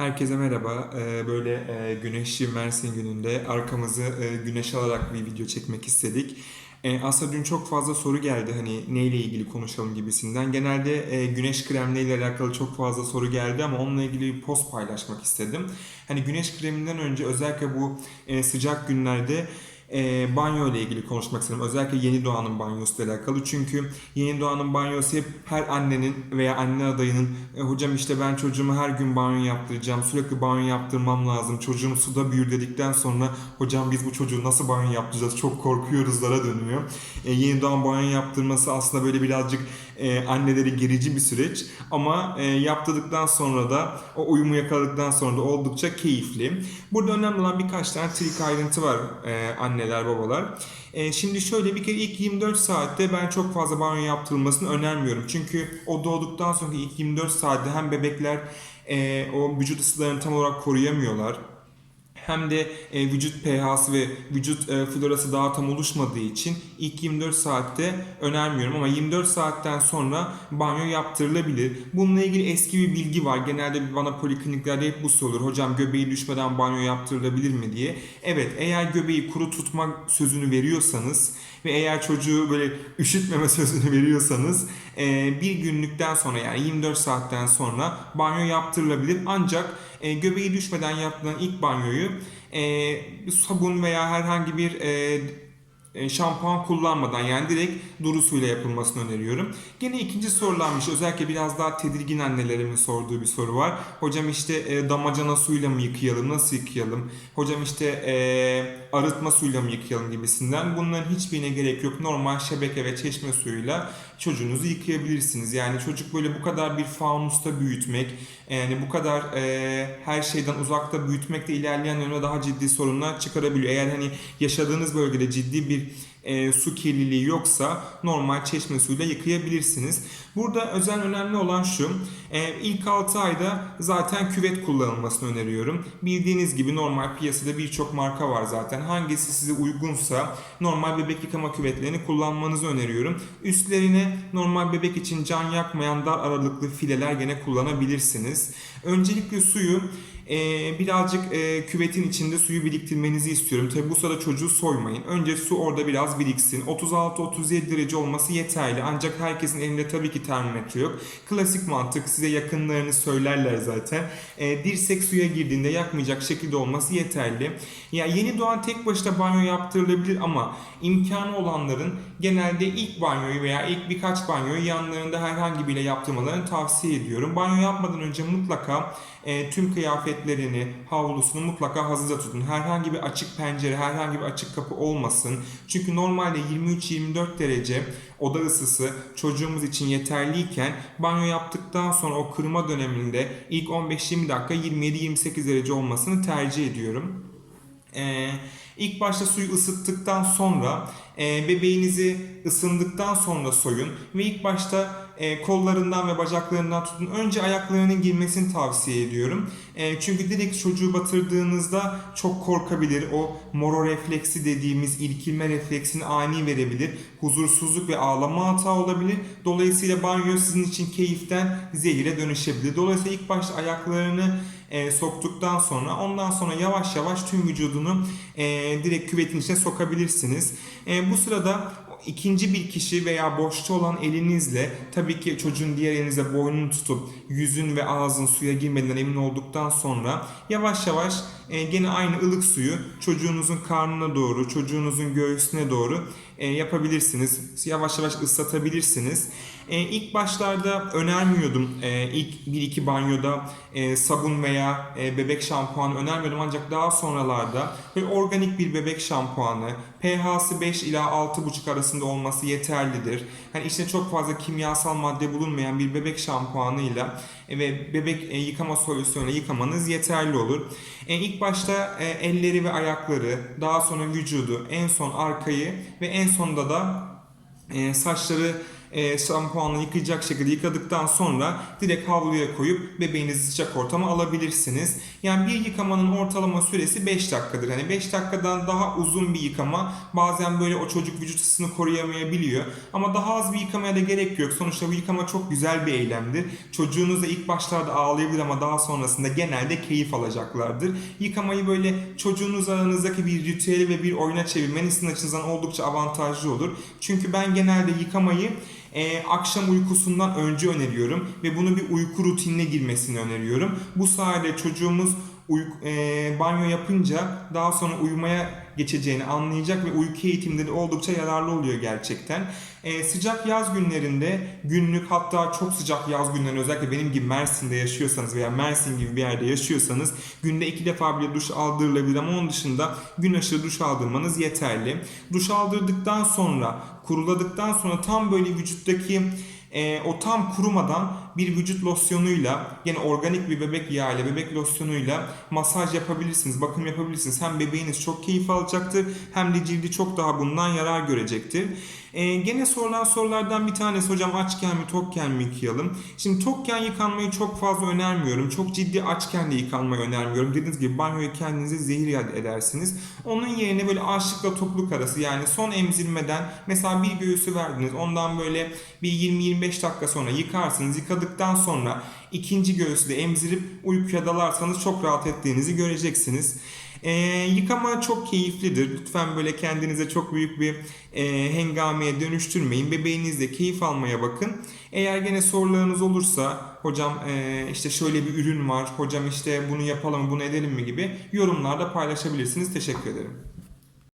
Herkese merhaba. Ee, Böyle e, güneşli Mersin gününde arkamızı e, güneş alarak bir video çekmek istedik. E, Aslında dün çok fazla soru geldi hani neyle ilgili konuşalım gibisinden. Genelde güneş kremleriyle alakalı çok fazla soru geldi ama onunla ilgili bir post paylaşmak istedim. Hani güneş kreminden önce özellikle bu sıcak günlerde e, banyo ile ilgili konuşmak istedim. Özellikle yeni doğanın banyosu ile alakalı. Çünkü yeni doğanın banyosu hep her annenin veya anne adayının e, hocam işte ben çocuğumu her gün banyo yaptıracağım. Sürekli banyo yaptırmam lazım. Çocuğum suda büyür dedikten sonra hocam biz bu çocuğu nasıl banyo yaptıracağız? Çok korkuyoruzlara dönüyor. E, yeni doğan banyo yaptırması aslında böyle birazcık e, anneleri gerici bir süreç. Ama e, yaptırdıktan sonra da o uyumu yakaladıktan sonra da oldukça keyifli. Burada önemli olan birkaç tane trik ayrıntı var e, anneler babalar. E, şimdi şöyle bir kere ilk 24 saatte ben çok fazla banyo yaptırılmasını önermiyorum. Çünkü o doğduktan sonra ilk 24 saatte hem bebekler e, o vücut ısılarını tam olarak koruyamıyorlar. Hem de e, vücut pH'sı ve vücut e, florası daha tam oluşmadığı için ilk 24 saatte önermiyorum ama 24 saatten sonra banyo yaptırılabilir. Bununla ilgili eski bir bilgi var. Genelde bana polikliniklerde hep bu sorulur. Hocam göbeği düşmeden banyo yaptırılabilir mi diye. Evet eğer göbeği kuru tutmak sözünü veriyorsanız ve eğer çocuğu böyle üşütmeme sözünü veriyorsanız e, bir günlükten sonra yani 24 saatten sonra banyo yaptırılabilir. Ancak e, göbeği düşmeden yapılan ilk banyoyu e, sabun veya herhangi bir e, e, şampuan kullanmadan yani direkt duru suyla yapılmasını öneriyorum. Gene ikinci sorulanmış özellikle biraz daha tedirgin annelerimin sorduğu bir soru var. Hocam işte e, damacana suyla mı yıkayalım, nasıl yıkayalım? Hocam işte e, arıtma suyla mı yıkayalım gibisinden. Bunların hiçbirine gerek yok. Normal şebeke ve çeşme suyuyla çocuğunuzu yıkayabilirsiniz. Yani çocuk böyle bu kadar bir faunusta büyütmek, yani bu kadar e, her şeyden uzakta büyütmek de ilerleyen dönemde daha ciddi sorunlar çıkarabiliyor. Eğer hani yaşadığınız bölgede ciddi bir e, su kirliliği yoksa normal çeşme suyuyla yıkayabilirsiniz. Burada özel önemli olan şu, e, ilk 6 ayda zaten küvet kullanılmasını öneriyorum. Bildiğiniz gibi normal piyasada birçok marka var zaten. Hangisi size uygunsa normal bebek yıkama küvetlerini kullanmanızı öneriyorum. Üstlerine normal bebek için can yakmayan dar aralıklı fileler gene kullanabilirsiniz. Öncelikle suyu ee, birazcık e, küvetin içinde suyu biriktirmenizi istiyorum. Tabi bu sırada çocuğu soymayın. Önce su orada biraz biriksin. 36-37 derece olması yeterli. Ancak herkesin elinde tabii ki termometre yok. Klasik mantık size yakınlarını söylerler zaten. Ee, dirsek suya girdiğinde yakmayacak şekilde olması yeterli. Ya yeni doğan tek başına banyo yaptırılabilir ama imkanı olanların genelde ilk banyoyu veya ilk birkaç banyoyu yanlarında herhangi biriyle yaptırmalarını tavsiye ediyorum. Banyo yapmadan önce mutlaka e, tüm kıyafetlerini, havlusunu mutlaka hazırda tutun. Herhangi bir açık pencere, herhangi bir açık kapı olmasın. Çünkü normalde 23-24 derece oda ısısı çocuğumuz için yeterliyken banyo yaptıktan sonra o kırma döneminde ilk 15-20 dakika 27-28 derece olmasını tercih ediyorum. Ee, ilk başta suyu ısıttıktan sonra e, bebeğinizi ısındıktan sonra soyun ve ilk başta e, kollarından ve bacaklarından tutun. Önce ayaklarının girmesini tavsiye ediyorum. E, çünkü direkt çocuğu batırdığınızda çok korkabilir. O moro refleksi dediğimiz irkilme refleksini ani verebilir. Huzursuzluk ve ağlama hata olabilir. Dolayısıyla banyo sizin için keyiften zehire dönüşebilir. Dolayısıyla ilk başta ayaklarını e, soktuktan sonra ondan sonra yavaş yavaş tüm vücudunu e, direkt küvetin içine sokabilirsiniz. E, bu sırada ikinci bir kişi veya boşta olan elinizle tabii ki çocuğun diğer elinizle boynunu tutup yüzün ve ağzın suya girmeden emin olduktan sonra yavaş yavaş e, gene aynı ılık suyu çocuğunuzun karnına doğru, çocuğunuzun göğsüne doğru e, yapabilirsiniz. Yavaş yavaş ıslatabilirsiniz. E, ilk başlarda önermiyordum. E, ilk bir iki banyoda e, sabun veya e, bebek şampuanı önermiyordum. Ancak daha sonralarda böyle organik bir bebek şampuanı, pH'sı 5 ila 6,5 arasında olması yeterlidir. Hani içinde çok fazla kimyasal madde bulunmayan bir bebek şampuanıyla ve bebek e, yıkama solüsyonuyla yıkamanız yeterli olur. E, ilk başta e, elleri ve ayakları, daha sonra vücudu, en son arkayı ve en sonunda da e, saçları e, şampuanla yıkayacak şekilde yıkadıktan sonra direkt havluya koyup bebeğinizi sıcak ortama alabilirsiniz. Yani bir yıkamanın ortalama süresi 5 dakikadır. Hani 5 dakikadan daha uzun bir yıkama bazen böyle o çocuk vücut ısısını koruyamayabiliyor. Ama daha az bir yıkamaya da gerek yok. Sonuçta bu yıkama çok güzel bir eylemdir. Çocuğunuz da ilk başlarda ağlayabilir ama daha sonrasında genelde keyif alacaklardır. Yıkamayı böyle çocuğunuz aranızdaki bir ritüeli ve bir oyuna çevirmeniz sizin açınızdan oldukça avantajlı olur. Çünkü ben genelde yıkamayı e, akşam uykusundan önce öneriyorum ve bunu bir uyku rutinine girmesini öneriyorum. Bu sayede çocuğumuz uyku, e, banyo yapınca daha sonra uyumaya geçeceğini anlayacak ve uyku eğitimleri oldukça yararlı oluyor gerçekten. E, sıcak yaz günlerinde günlük hatta çok sıcak yaz günlerinde özellikle benim gibi Mersin'de yaşıyorsanız veya Mersin gibi bir yerde yaşıyorsanız günde iki defa bile duş aldırılabilir ama onun dışında gün aşırı duş aldırmanız yeterli. Duş aldırdıktan sonra kuruladıktan sonra tam böyle vücuttaki e, o tam kurumadan bir vücut losyonuyla yine organik bir bebek yağıyla bebek losyonuyla masaj yapabilirsiniz, bakım yapabilirsiniz. Hem bebeğiniz çok keyif alacaktır hem de cildi çok daha bundan yarar görecektir. E, gene sorulan sorulardan bir tanesi hocam açken mi tokken mi yıkayalım? Şimdi tokken yıkanmayı çok fazla önermiyorum. Çok ciddi açken de yıkanmayı önermiyorum. Dediğiniz gibi banyoyu kendinize zehir edersiniz. Onun yerine böyle açlıkla tokluk arası yani son emzirmeden mesela bir göğüsü verdiniz. Ondan böyle bir 20-25 dakika sonra yıkarsınız. Yıkadıktan sonra ikinci göğüsü de emzirip uykuya dalarsanız çok rahat ettiğinizi göreceksiniz. Ee, yıkama çok keyiflidir. Lütfen böyle kendinize çok büyük bir e, hengameye dönüştürmeyin. Bebeğinizle keyif almaya bakın. Eğer gene sorularınız olursa hocam e, işte şöyle bir ürün var, hocam işte bunu yapalım, bunu edelim mi gibi yorumlarda paylaşabilirsiniz. Teşekkür ederim.